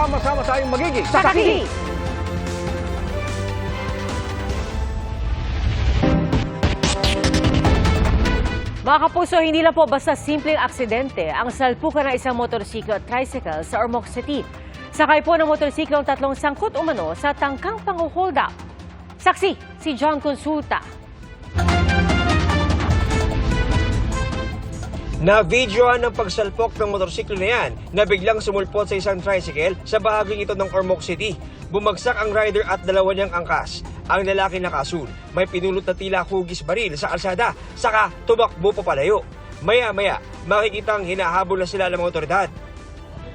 Sama-sama tayong magiging Saksi! Mga kapuso, hindi lang po basta simpleng aksidente ang salpukan ng isang motorsiklo at tricycle sa Ormoc City. Sakay po ng motorsiklo ang tatlong sangkot umano sa tangkang panguhold up. Saksi, si John Consulta. Na-videoan ng pagsalpok ng motorsiklo na yan na biglang sumulpot sa isang tricycle sa bahaging ito ng Ormoc City. Bumagsak ang rider at dalawa niyang angkas. Ang lalaki nakasul. May pinulot na tila hugis baril sa kalsada. Saka tumakbo pa palayo. Maya-maya, makikitang hinahabol na sila ng mga otoridad.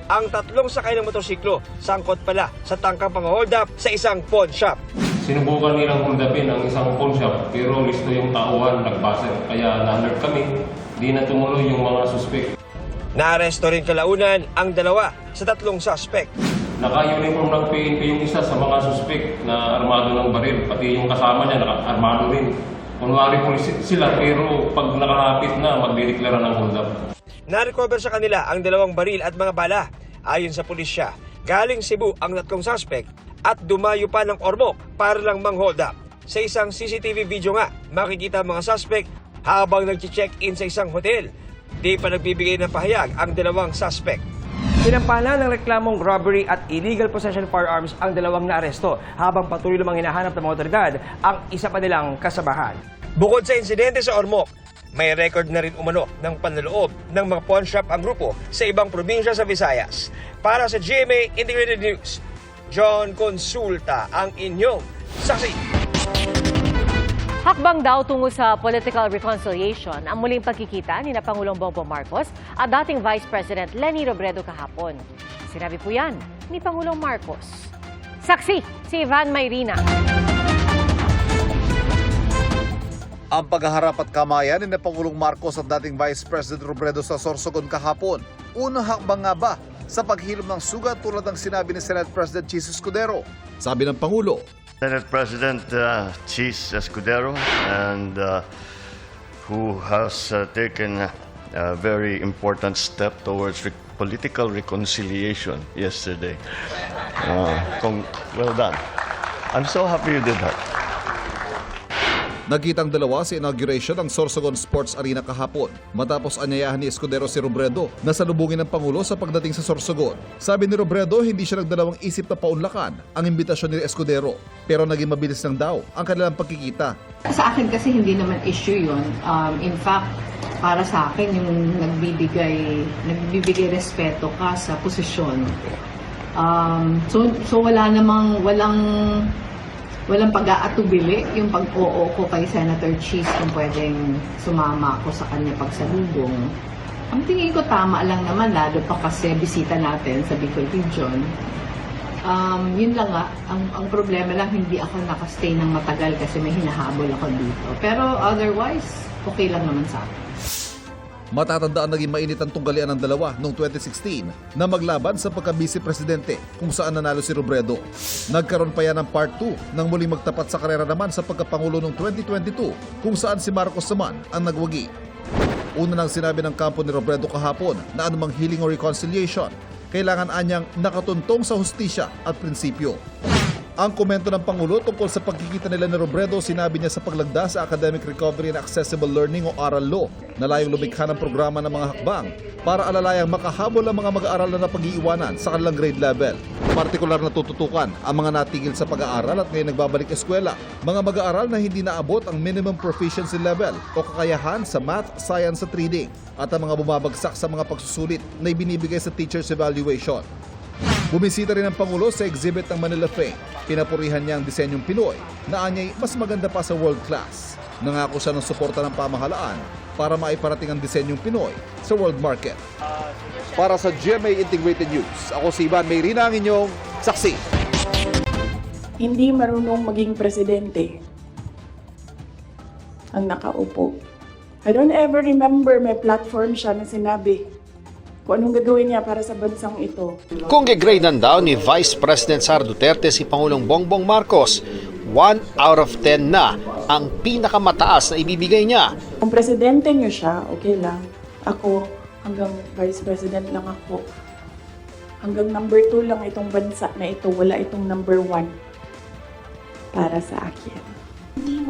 Ang tatlong sakay ng motorsiklo, sangkot pala sa tangkang pang-hold up sa isang pawn shop. Sinubukan nilang holdapin ang isang pawn shop pero listo yung tauhan nagbasa. Kaya na-alert kami, di na tumuloy yung mga suspect. Naaresto rin kalaunan ang dalawa sa tatlong suspect. Naka-uniform ng PNP yung isa sa mga suspect na armado ng baril. Pati yung kasama niya naka-armado rin. Kunwari pulis sila pero pag nakahapit na, magdideklara ng hold up. Na-recover sa kanila ang dalawang baril at mga bala. Ayon sa pulisya, galing Cebu ang tatlong suspect at dumayo pa ng Ormoc para lang mang-hold up. Sa isang CCTV video nga, makikita ang mga suspect habang nag-check-in sa isang hotel. Di pa nagbibigay ng pahayag ang dalawang suspect. Pinampana ng reklamong robbery at illegal possession of firearms ang dalawang naaresto habang patuloy namang hinahanap ng mga otoridad ang isa pa nilang kasabahan. Bukod sa insidente sa Ormoc, may record na rin umano ng panloloob ng mga pawn shop ang grupo sa ibang probinsya sa Visayas. Para sa GMA Integrated News, John Consulta ang inyong saksi. Hakbang daw tungo sa political reconciliation ang muling pagkikita ni na Pangulong Bongbong Marcos at dating Vice President Leni Robredo kahapon. Sinabi po yan ni Pangulong Marcos. Saksi, si Ivan Mayrina. Ang paghaharap at kamayan ni na Pangulong Marcos at dating Vice President Robredo sa Sorsogon kahapon. Unang hakbang nga ba sa paghilom ng sugat tulad ng sinabi ni Senate President Chis Escudero? Sabi ng Pangulo, Senate President uh, Chis Escudero, and uh, who has uh, taken a very important step towards re- political reconciliation yesterday. Uh, well done. I'm so happy you did that. Nagkitang dalawa sa inauguration ng Sorsogon Sports Arena kahapon matapos anyayahan ni Escudero si Robredo na salubungin ng Pangulo sa pagdating sa Sorsogon. Sabi ni Robredo hindi siya nagdalawang isip na paunlakan ang imbitasyon ni Escudero pero naging mabilis lang daw ang kanilang pagkikita. Sa akin kasi hindi naman issue yun. Um, in fact, para sa akin yung nagbibigay, nagbibigay respeto ka sa posisyon. Um, so, so wala namang, walang, walang pag-aatubili yung pag-oo ko kay Senator Cheese kung pwedeng sumama ako sa kanya pagsalubong. Ang tingin ko tama lang naman, lalo pa kasi bisita natin sa Bicol Region. Um, yun lang nga, ang, ang problema lang hindi ako nakastay ng matagal kasi may hinahabol ako dito. Pero otherwise, okay lang naman sa akin. Matatandaan naging mainit ang tunggalian ng dalawa noong 2016 na maglaban sa pagka-vice presidente kung saan nanalo si Robredo. Nagkaroon pa yan ng part 2 nang muling magtapat sa karera naman sa pagkapangulo noong 2022 kung saan si Marcos naman ang nagwagi. Una nang sinabi ng kampo ni Robredo kahapon na anumang healing or reconciliation, kailangan anyang nakatuntong sa hustisya at prinsipyo. Ang komento ng Pangulo tungkol sa pagkikita nila ni Robredo sinabi niya sa paglagda sa Academic Recovery and Accessible Learning o ARAL Law na layong lumikha ng programa ng mga hakbang para alalayang makahabol ang mga mag-aaral na napag-iiwanan sa kanilang grade level. Partikular na tututukan ang mga natigil sa pag-aaral at ngayon nagbabalik eskwela, mga mag-aaral na hindi naabot ang minimum proficiency level o kakayahan sa math, science at reading at ang mga bumabagsak sa mga pagsusulit na ibinibigay sa teacher's evaluation. Bumisita rin ang Pangulo sa exhibit ng Manila Fame. Pinapurihan niya ang disenyong Pinoy na anyay mas maganda pa sa world class. Nangako siya ng suporta ng pamahalaan para maiparating ang disenyong Pinoy sa world market. Para sa GMA Integrated News, ako si Ivan Mayrina, ang inyong saksi. hindi marunong maging presidente ang nakaupo. I don't ever remember may platform siya na sinabi kung anong gagawin niya para sa bansang ito. Kung gigradean daw ni Vice President Sara Duterte si Pangulong Bongbong Marcos, 1 out of 10 na ang pinakamataas na ibibigay niya. Kung presidente niyo siya, okay lang. Ako, hanggang vice president lang ako. Hanggang number two lang itong bansa na ito, wala itong number one para sa akin.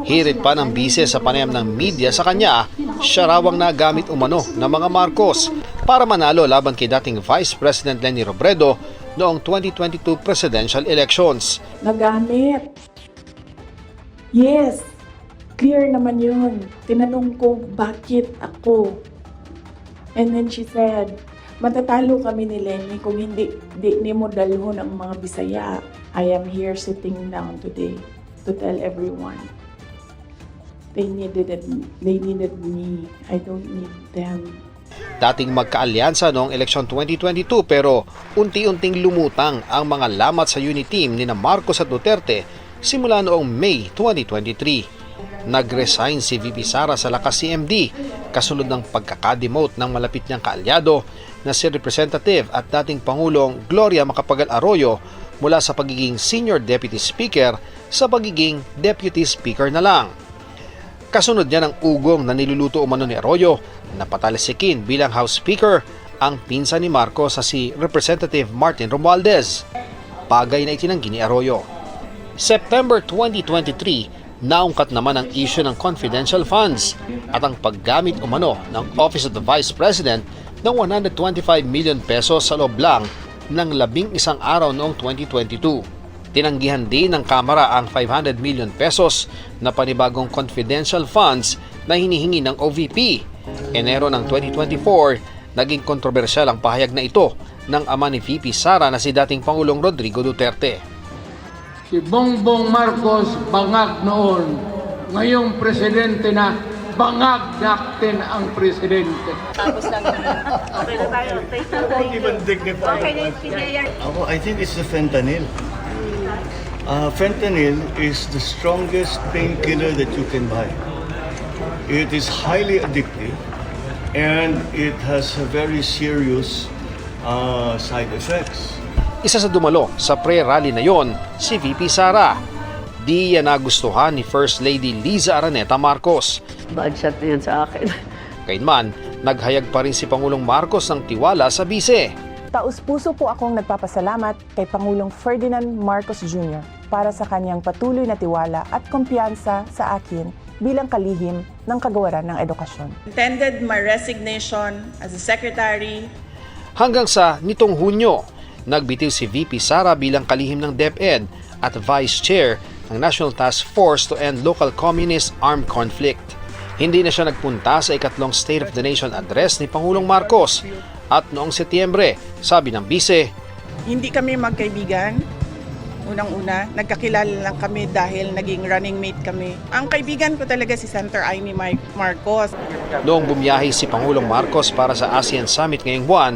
Hirit pa ng bise sa panayam ng media sa kanya, siya raw ang nagamit umano ng mga Marcos para manalo laban kay dating Vice President Lenny Robredo noong 2022 presidential elections. Nagamit. Yes, clear naman yun. Tinanong ko, bakit ako? And then she said, matatalo kami ni Lenny kung hindi di, ni mo dalhon ang mga Bisaya. I am here sitting down today to tell everyone. They needed they needed me. I don't need them. Dating magkaalyansa noong eleksyon 2022 pero unti-unting lumutang ang mga lamat sa unity team ni na Marcos at Duterte simula noong May 2023. Nag-resign si VP Sara sa lakas CMD kasunod ng pagkakademote ng malapit niyang kaalyado na si Representative at dating Pangulong Gloria Macapagal Arroyo mula sa pagiging Senior Deputy Speaker sa pagiging Deputy Speaker na lang. Kasunod niya ng ugong na niluluto umano ni Arroyo na patalisikin bilang House Speaker ang pinsan ni Marcos sa si Representative Martin Romualdez. Bagay na itinanggi ni Arroyo. September 2023, naungkat naman ang issue ng confidential funds at ang paggamit umano ng Office of the Vice President ng 125 million pesos sa loob lang ng labing isang araw noong 2022. Tinanggihan din ng Kamara ang 500 million pesos na panibagong confidential funds na hinihingi ng OVP. Enero ng 2024, naging kontrobersyal ang pahayag na ito ng ama ni VP Sara na si dating Pangulong Rodrigo Duterte. Si Bongbong Marcos bangag noon. Ngayong presidente na, bangag natin ang presidente. Oh, I think it's the fentanyl. Uh, fentanyl is the strongest painkiller that you can buy. It is highly addictive and it has a very serious uh, side effects. Isa sa dumalo sa pre-rally na yon, si VP Sara. Di yan nagustuhan ni First Lady Liza Araneta Marcos. Bad shot na yan sa akin. Gayunman, naghayag pa rin si Pangulong Marcos ng tiwala sa bise. Taus-puso po akong nagpapasalamat kay Pangulong Ferdinand Marcos Jr. para sa kanyang patuloy na tiwala at kumpiyansa sa akin bilang kalihim ng kagawaran ng edukasyon. Intended my resignation as a secretary Hanggang sa nitong Hunyo, nagbitiw si VP Sara bilang kalihim ng DepEd at Vice Chair ng National Task Force to End Local Communist Armed Conflict. Hindi na siya nagpunta sa ikatlong State of the Nation address ni Pangulong Marcos at noong Setyembre, sabi ng bise, Hindi kami magkaibigan. Unang-una, nagkakilala lang kami dahil naging running mate kami. Ang kaibigan ko talaga si Senator Amy Mike Marcos. Noong bumiyahe si Pangulong Marcos para sa ASEAN Summit ngayong buwan,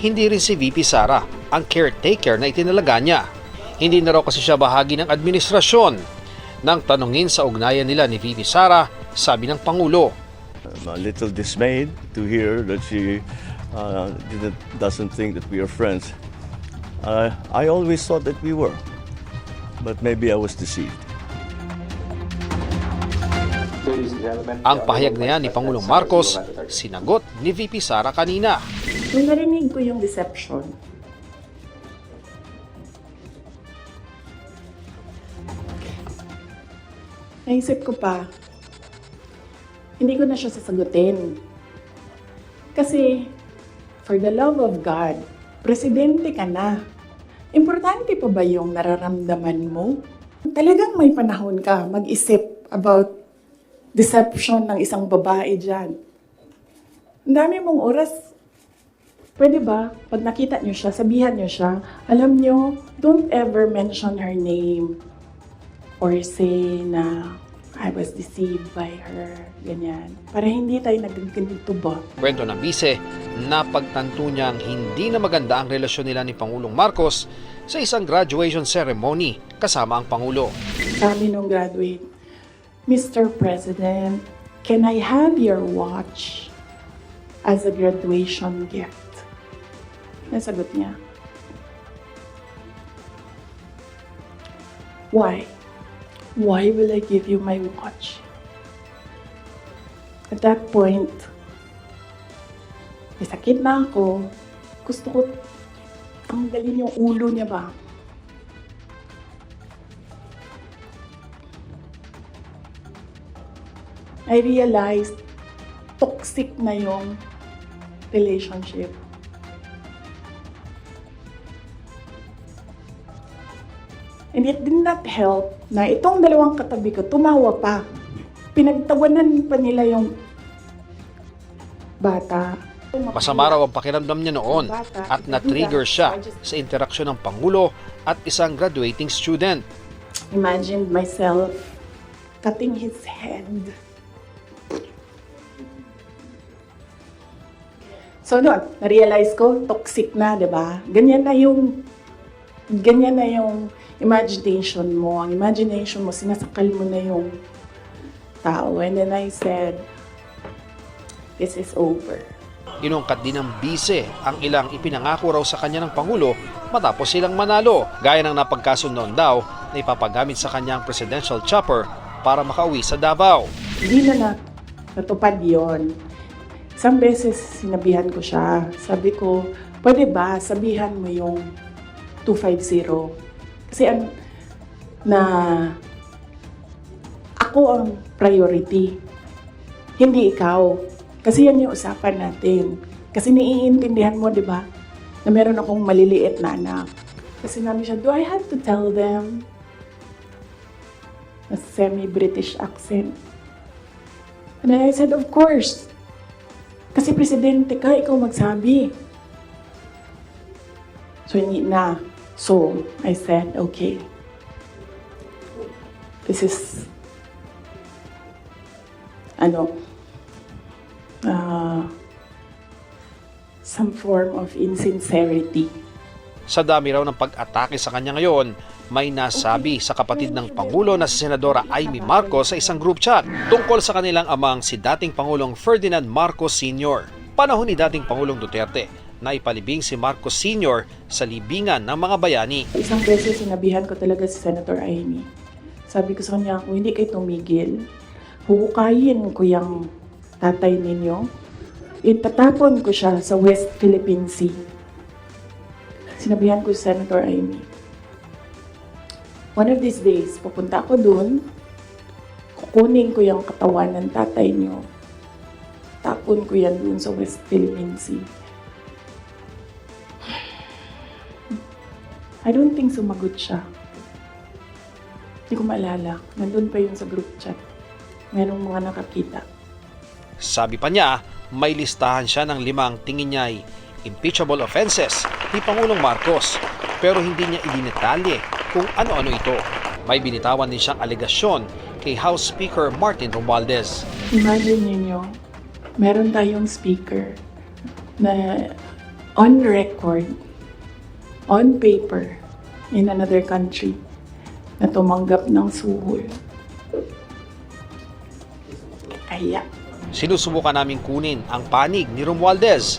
hindi rin si VP Sara ang caretaker na itinalaga niya. Hindi na raw kasi siya bahagi ng administrasyon. Nang tanungin sa ugnayan nila ni VP Sara, sabi ng Pangulo, I'm a little dismayed to hear that she uh, didn't, doesn't think that we are friends. Uh, I always thought that we were, but maybe I was deceived. ang pahayag na yan ni Pangulong Marcos, sinagot ni VP Sara kanina. Nung narinig ko yung deception, naisip ko pa, hindi ko na siya sasagutin. Kasi, for the love of God, presidente ka na. Importante pa ba yung nararamdaman mo? Talagang may panahon ka mag-isip about deception ng isang babae dyan. Ang dami mong oras. Pwede ba, pag nakita nyo siya, sabihan nyo siya, alam nyo, don't ever mention her name or say na I was deceived by her, ganyan. Para hindi tayo nagganito ba? Kwento ng bise, napagtanto niyang hindi na maganda ang relasyon nila ni Pangulong Marcos sa isang graduation ceremony kasama ang Pangulo. Sabi nung graduate, Mr. President, can I have your watch as a graduation gift? Nasagot niya. Why? Why will I give you my watch? At that point, may sakit na ako. Gusto ko tanggalin yung ulo niya ba? I realized toxic na yung relationship. And it did not help na itong dalawang katabi ko, tumawa pa. Pinagtawanan pa nila yung bata. Masama raw ang pakiramdam niya noon at na-trigger siya sa interaksyon ng Pangulo at isang graduating student. imagined myself cutting his head. So noon, na-realize ko, toxic na, di ba? Ganyan na yung, ganyan na yung imagination mo. Ang imagination mo, sinasakal mo na yung tao. And then I said, this is over. Inungkat din ng bise ang ilang ipinangako raw sa kanya ng Pangulo matapos silang manalo. Gaya ng napagkasunod daw na ipapagamit sa kanyang presidential chopper para makauwi sa Davao. Hindi na, na natupad yon. Isang beses sinabihan ko siya. Sabi ko, pwede ba sabihan mo yung 250? Kasi ang, na ako ang priority. Hindi ikaw. Kasi yan yung usapan natin. Kasi naiintindihan mo, di ba, na meron akong maliliit na anak. Kasi namin siya, do I have to tell them? A semi-British accent. And I said, of course. Kasi presidente ka, ikaw magsabi. So, hindi na. So, I said, okay. This is, ano, uh, some form of insincerity. Sa dami raw ng pag-atake sa kanya ngayon, may nasabi sa kapatid ng Pangulo na si Senadora Amy Marcos sa isang group chat tungkol sa kanilang amang si dating Pangulong Ferdinand Marcos Sr. Panahon ni dating Pangulong Duterte na ipalibing si Marcos Sr. sa libingan ng mga bayani. Isang beses sinabihan ko talaga si Senator Amy. Sabi ko sa kanya, kung hindi kayo tumigil, huhukayin ko yung tatay ninyo. Itatapon ko siya sa West Philippine Sea. Sinabihan ko si Senator Amy. One of these days, pupunta ako dun, kukunin ko yung katawan ng tatay niyo. Tapon ko yan dun sa West Philippine Sea. I don't think sumagot siya. Hindi ko maalala. Nandun pa yun sa group chat. Merong mga nakakita. Sabi pa niya, may listahan siya ng limang tingin niya ay impeachable offenses ni Pangulong Marcos pero hindi niya idinetalye kung ano-ano ito. May binitawan din siyang alegasyon kay House Speaker Martin Romualdez. Imagine ninyo, meron tayong speaker na on record, on paper, in another country, na tumanggap ng suhol. Kaya, Sinusubukan namin kunin ang panig ni Romualdez.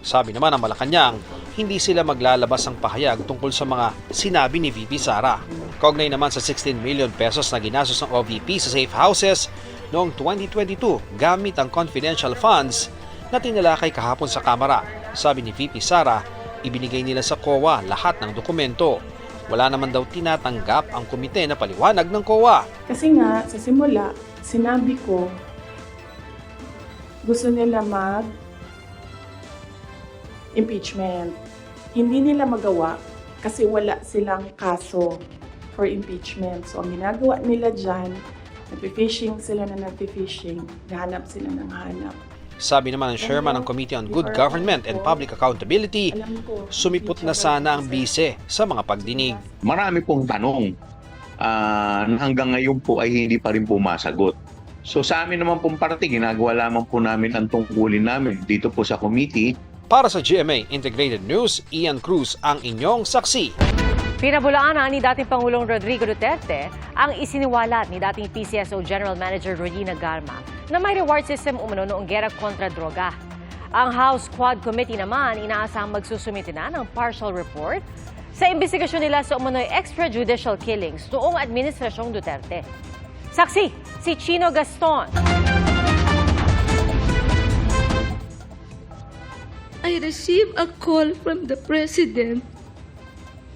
Sabi naman ng Malacanang, hindi sila maglalabas ng pahayag tungkol sa mga sinabi ni VP Sara. Kaugnay naman sa 16 million pesos na ginastos ng OVP sa safe houses noong 2022 gamit ang confidential funds na tinalakay kahapon sa Kamara. Sabi ni VP Sara, ibinigay nila sa COA lahat ng dokumento. Wala naman daw tinatanggap ang komite na paliwanag ng COA. kasi nga, sa simula, sinabi ko, gusto nila mag impeachment. Hindi nila magawa kasi wala silang kaso for impeachment. So, ang ginagawa nila dyan, nagpi-fishing sila na nagpi-fishing, hanap sila ng hanap. Sabi naman ng chairman ng Committee on Good Government and Public Accountability, sumipot na sana ang bise sa mga pagdinig. marami pong tanong ah, na hanggang ngayon po ay hindi pa rin pumasagot. So sa amin naman pong parte, ginagawa lamang po namin ang tungkulin namin dito po sa committee Para sa GMA Integrated News, Ian Cruz ang inyong saksi. Pinabulaan na ni dating Pangulong Rodrigo Duterte ang isiniwalat ni dating PCSO General Manager Regina Garma na may reward system umano noong gera kontra droga. Ang House Quad Committee naman inaasahang magsusumite na ng partial report sa investigasyon nila sa umano'y extrajudicial killings noong Administrasyong Duterte. Saksi, si Chino Gaston. I received a call from the President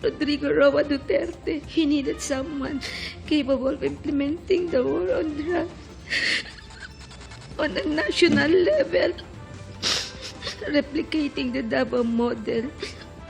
Rodrigo Roa Duterte. He needed someone capable of implementing the war on drugs on a national level, replicating the Davao model.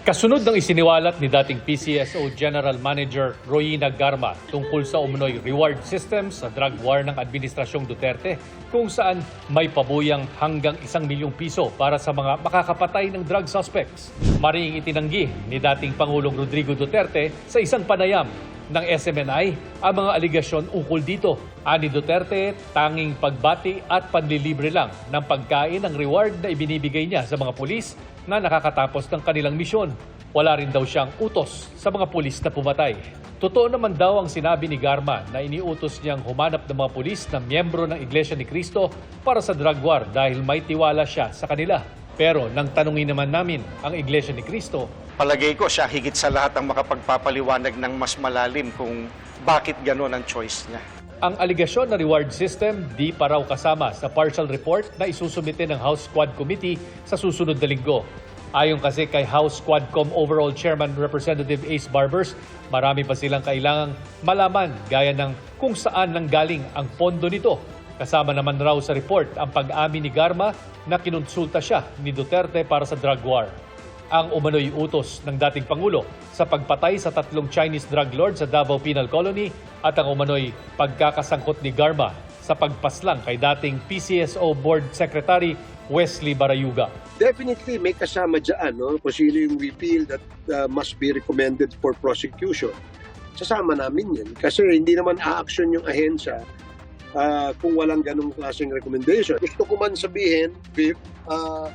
Kasunod ng isiniwalat ni dating PCSO General Manager Royina Garma tungkol sa umunoy reward system sa drug war ng Administrasyong Duterte kung saan may pabuyang hanggang isang milyong piso para sa mga makakapatay ng drug suspects. Mariing itinanggi ni dating Pangulong Rodrigo Duterte sa isang panayam ng SMNI ang mga aligasyon ukol dito. Ani Duterte, tanging pagbati at panlilibre lang ng pagkain ang reward na ibinibigay niya sa mga pulis na nakakatapos ng kanilang misyon. Wala rin daw siyang utos sa mga pulis na pumatay. Totoo naman daw ang sinabi ni Garma na iniutos niyang humanap ng mga pulis na miyembro ng Iglesia ni Cristo para sa drug war dahil may tiwala siya sa kanila. Pero nang tanungin naman namin ang Iglesia ni Cristo, palagay ko siya higit sa lahat ang makapagpapaliwanag ng mas malalim kung bakit gano'n ang choice niya. Ang aligasyon na reward system di pa raw kasama sa partial report na isusumite ng House Squad Committee sa susunod na linggo. Ayon kasi kay House Squadcom Overall Chairman Representative Ace Barbers, marami pa silang kailangang malaman gaya ng kung saan nanggaling ang pondo nito. Kasama naman raw sa report ang pag-amin ni Garma na kinonsulta siya ni Duterte para sa drug war ang umano'y utos ng dating Pangulo sa pagpatay sa tatlong Chinese drug lord sa Davao Penal Colony at ang umano'y pagkakasangkot ni Garma sa pagpaslang kay dating PCSO Board Secretary Wesley Barayuga. Definitely may kasama dyan no? kung sino yung we feel that uh, must be recommended for prosecution. Sasama namin yan kasi hindi naman a-action yung ahensya uh, kung walang ganong klaseng recommendation. Gusto ko man sabihin, Viv, uh,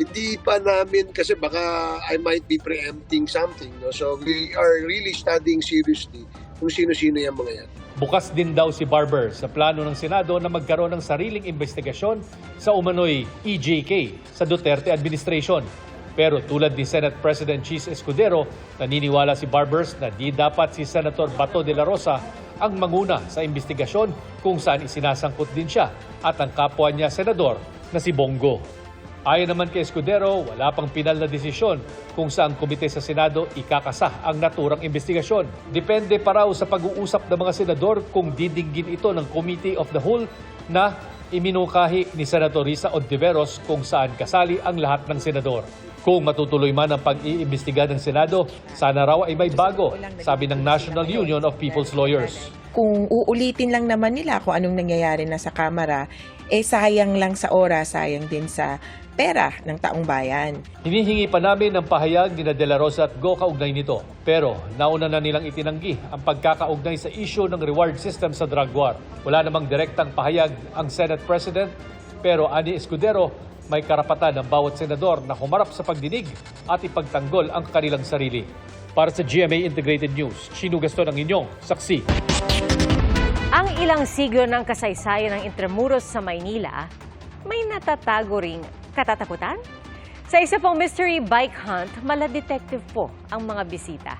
hindi pa namin kasi baka I might be preempting something. No? So we are really studying seriously kung sino-sino yung mga yan. Bukas din daw si Barber sa plano ng Senado na magkaroon ng sariling investigasyon sa umano'y EJK sa Duterte administration. Pero tulad ni Senate President Cheese Escudero, naniniwala si Barbers na di dapat si Senator Bato de la Rosa ang manguna sa investigasyon kung saan isinasangkot din siya at ang kapwa niya senador na si Bongo. Ayon naman kay Escudero, wala pang pinal na desisyon kung saan komite sa Senado ikakasa ang naturang investigasyon. Depende pa raw sa pag-uusap ng mga senador kung didinggin ito ng Committee of the Whole na iminukahi ni Senator Risa Ontiveros kung saan kasali ang lahat ng senador. Kung matutuloy man ang pag-iimbestiga ng Senado, sana raw ay may bago, sabi ng National Union of People's Lawyers. Kung uulitin lang naman nila kung anong nangyayari na sa Kamara, eh sayang lang sa oras, sayang din sa pera ng taong bayan. Hinihingi pa namin ng pahayag ni De La Rosa at Go kaugnay nito. Pero nauna na nilang itinanggi ang pagkakaugnay sa issue ng reward system sa drug war. Wala namang direktang pahayag ang Senate President pero ani Escudero may karapatan ng bawat senador na humarap sa pagdinig at ipagtanggol ang kanilang sarili. Para sa GMA Integrated News, Chino Gaston ang inyong saksi. Ang ilang siglo ng kasaysayan ng Intramuros sa Maynila, may natatago ring katatakutan? Sa isa pong mystery bike hunt, mala detective po ang mga bisita.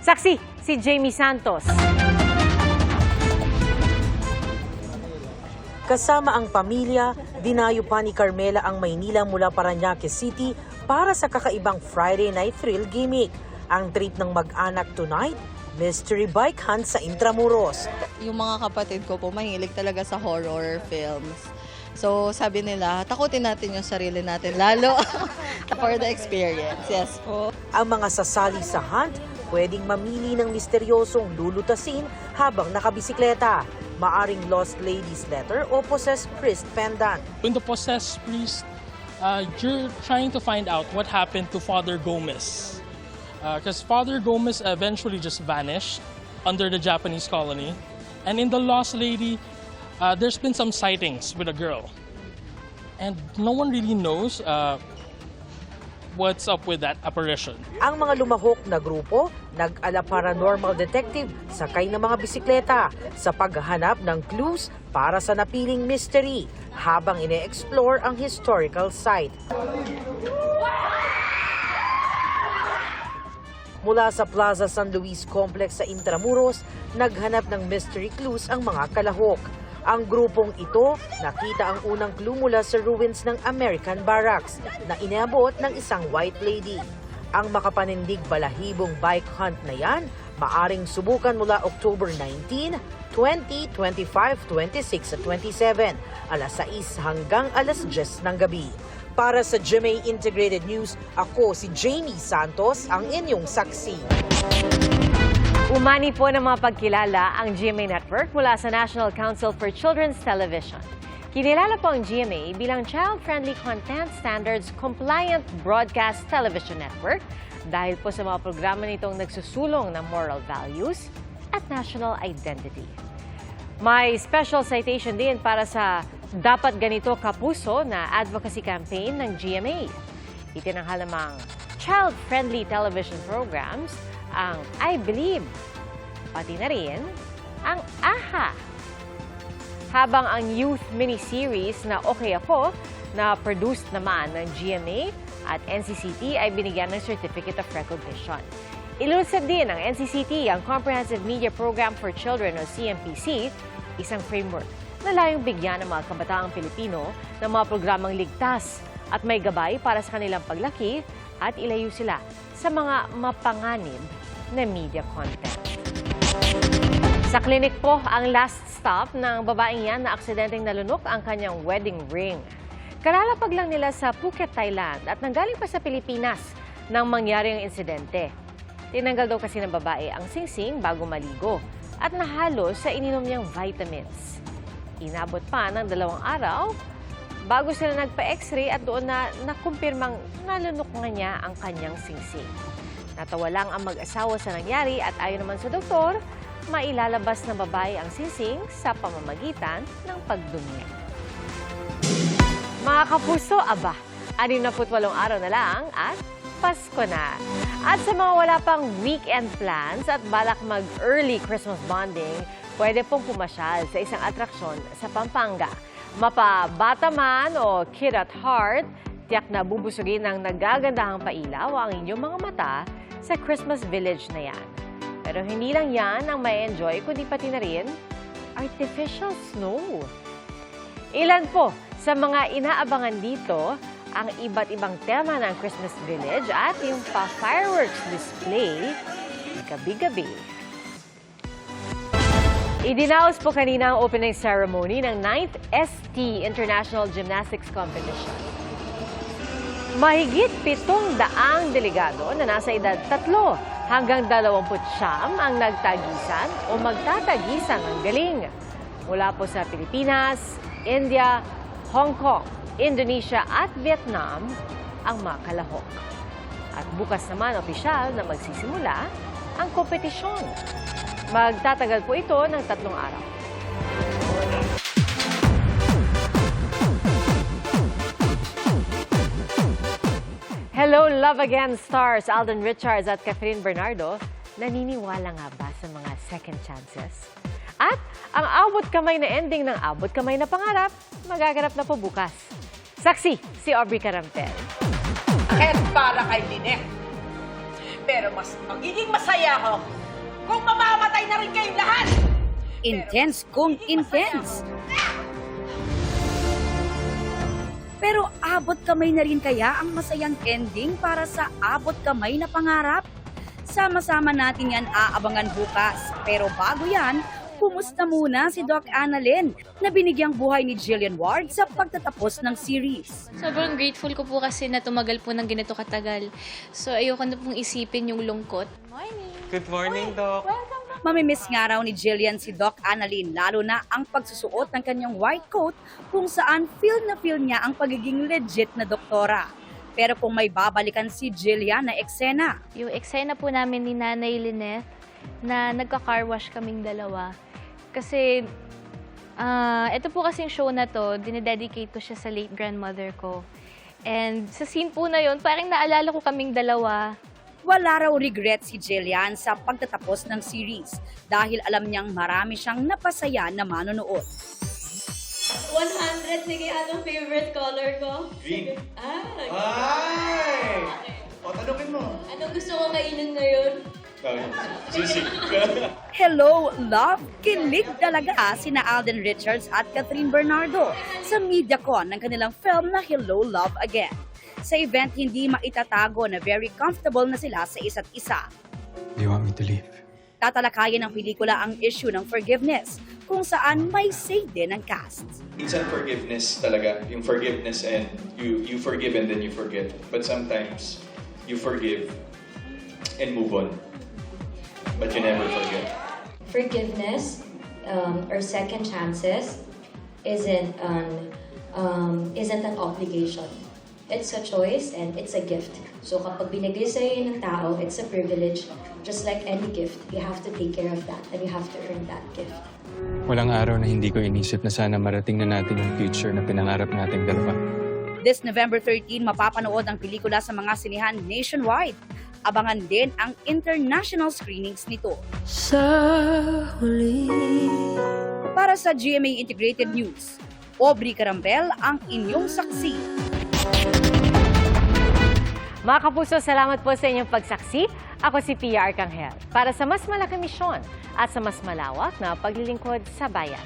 Saksi, si Jamie Santos. Kasama ang pamilya, dinayo pa ni Carmela ang Maynila mula Paranaque City para sa kakaibang Friday night thrill gimmick. Ang trip ng mag-anak tonight, mystery bike hunt sa Intramuros. Yung mga kapatid ko po, mahilig talaga sa horror films. So sabi nila, takutin natin yung sarili natin lalo for the experience. Yes po. Ang mga sasali sa hunt, pwedeng mamili ng misteryosong lulutasin habang nakabisikleta. Maaring lost lady's letter o possessed priest pendant. In the possessed priest, uh, you're trying to find out what happened to Father Gomez. Because Father Gomez eventually just vanished under the Japanese colony. And in the lost lady, uh, there's been some sightings with a girl. And no one really knows uh, what's up with that apparition. Ang mga lumahok na grupo, nag-ala paranormal detective sakay ng mga bisikleta sa paghahanap ng clues para sa napiling mystery habang ine-explore ang historical site. Mula sa Plaza San Luis Complex sa Intramuros, naghanap ng mystery clues ang mga kalahok. Ang grupong ito nakita ang unang clue sa ruins ng American Barracks na inabot ng isang white lady. Ang makapanindig balahibong bike hunt na yan, maaring subukan mula October 19, 20, 25, 26 at 27, alas 6 hanggang alas 10 ng gabi. Para sa GMA Integrated News, ako si Jamie Santos, ang inyong saksi. Umani po ng mga pagkilala ang GMA Network mula sa National Council for Children's Television. Kinilala po ang GMA bilang Child-Friendly Content Standards Compliant Broadcast Television Network dahil po sa mga programa nitong nagsusulong ng moral values at national identity. May special citation din para sa Dapat Ganito Kapuso na advocacy campaign ng GMA. Itinanghal namang child-friendly television programs ang I Believe, pati na rin ang AHA. Habang ang youth miniseries na Okay Ako na produced naman ng GMA at NCCT ay binigyan ng Certificate of Recognition. Ilunsad din ng NCCT ang Comprehensive Media Program for Children o CMPC, isang framework na layong bigyan ng mga kabataang Pilipino ng mga programang ligtas at may gabay para sa kanilang paglaki at ilayo sila sa mga mapanganib na media content. Sa klinik po, ang last stop ng babaeng yan na aksidenteng nalunok ang kanyang wedding ring. Kalalapag lang nila sa Phuket, Thailand at nanggaling pa sa Pilipinas nang mangyari ang insidente. Tinanggal daw kasi ng babae ang singsing bago maligo at nahalo sa ininom niyang vitamins. Inabot pa ng dalawang araw bago sila nagpa-x-ray at doon na nakumpirmang nalunok nga niya ang kanyang singsing. Natawa lang ang mag-asawa sa nangyari at ayon naman sa doktor, mailalabas ng babae ang singsing sa pamamagitan ng pagdumi. Mga kapuso, aba, 68 araw na lang at Pasko na. At sa mga wala pang weekend plans at balak mag-early Christmas bonding, pwede pong pumasyal sa isang atraksyon sa Pampanga. Mapabata man o kid at heart, tiyak na bubusugin ng nagagandahang pailaw ang inyong mga mata sa Christmas Village na yan. Pero hindi lang yan ang may enjoy, kundi pati na rin artificial snow. Ilan po sa mga inaabangan dito ang iba't ibang tema ng Christmas Village at yung pa-fireworks display gabi-gabi. Idinaos po kanina ang opening ceremony ng 9th ST International Gymnastics Competition. Mahigit pitong daang delegado na nasa edad tatlo hanggang 29 ang nagtagisan o magtatagisan ng galing. Mula po sa Pilipinas, India, Hong Kong, Indonesia at Vietnam ang makalahok. At bukas naman opisyal na magsisimula ang kompetisyon. Magtatagal po ito ng tatlong araw. Hello, Love Again stars Alden Richards at Catherine Bernardo. Naniniwala nga ba sa mga second chances? At ang abot kamay na ending ng abot kamay na pangarap, magaganap na po bukas. Saksi, si Aubrey Carampel. Kahit para kay Lynette. Pero mas magiging masaya ako kung mamamatay na rin kayong lahat! Intense kung intense. Pero abot kamay na rin kaya ang masayang ending para sa abot kamay na pangarap? Sama-sama natin yan aabangan bukas. Pero bago yan, kumusta muna si Doc Annalyn na binigyang buhay ni Jillian Ward sa pagtatapos ng series. Sobrang grateful ko po kasi na tumagal po ng ganito katagal. So ayoko na pong isipin yung lungkot. Good morning, Doc. Mamimiss nga raw ni Jillian si Doc Annalyn lalo na ang pagsusuot ng kanyang white coat kung saan feel na feel niya ang pagiging legit na doktora. Pero kung may babalikan si Jillian na eksena, Yung eksena po namin ni Nanay Lynette na nagka-car wash kaming dalawa. Kasi ah ito po kasing show na to, dinededicate ko siya sa late grandmother ko. And sa scene po na yun, parang naalala ko kaming dalawa. Wala raw regret si Jillian sa pagtatapos ng series dahil alam niyang marami siyang napasaya na manonood. 100, sige, anong favorite color ko? Green. Ah, Ay! O, tanungin mo. anong gusto ko kainin ngayon? Sisig. Hello, love! Kilig talaga sina Alden Richards at Catherine Bernardo sa MediaCon ng kanilang film na Hello, Love Again. Sa event, hindi maitatago na very comfortable na sila sa isa't isa. Do you want me to leave? Tatalakayin ng pelikula ang issue ng forgiveness, kung saan may say din ng cast. Minsan forgiveness talaga, yung forgiveness and you you forgive and then you forget. But sometimes you forgive and move on. But you never forget. forgiveness um, or second chances isn't an um, isn't an obligation. It's a choice and it's a gift. So kapag binigay sa iyo ng tao, it's a privilege. Just like any gift, you have to take care of that and you have to earn that gift. Walang araw na hindi ko inisip na sana marating na natin yung future na pinangarap nating dalawa. This November 13, mapapanood ang pelikula sa mga sinihan nationwide. Abangan din ang international screenings nito. Sa huli. Para sa GMA Integrated News, Aubrey Carambel ang inyong saksi. Mga kapuso, salamat po sa inyong pagsaksi. Ako si Pia Arcangel para sa mas malaking misyon at sa mas malawak na paglilingkod sa bayan.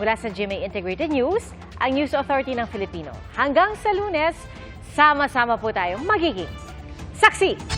Mula sa GMA Integrated News, ang News Authority ng Filipino. Hanggang sa lunes, sama-sama po tayong magiging saksi!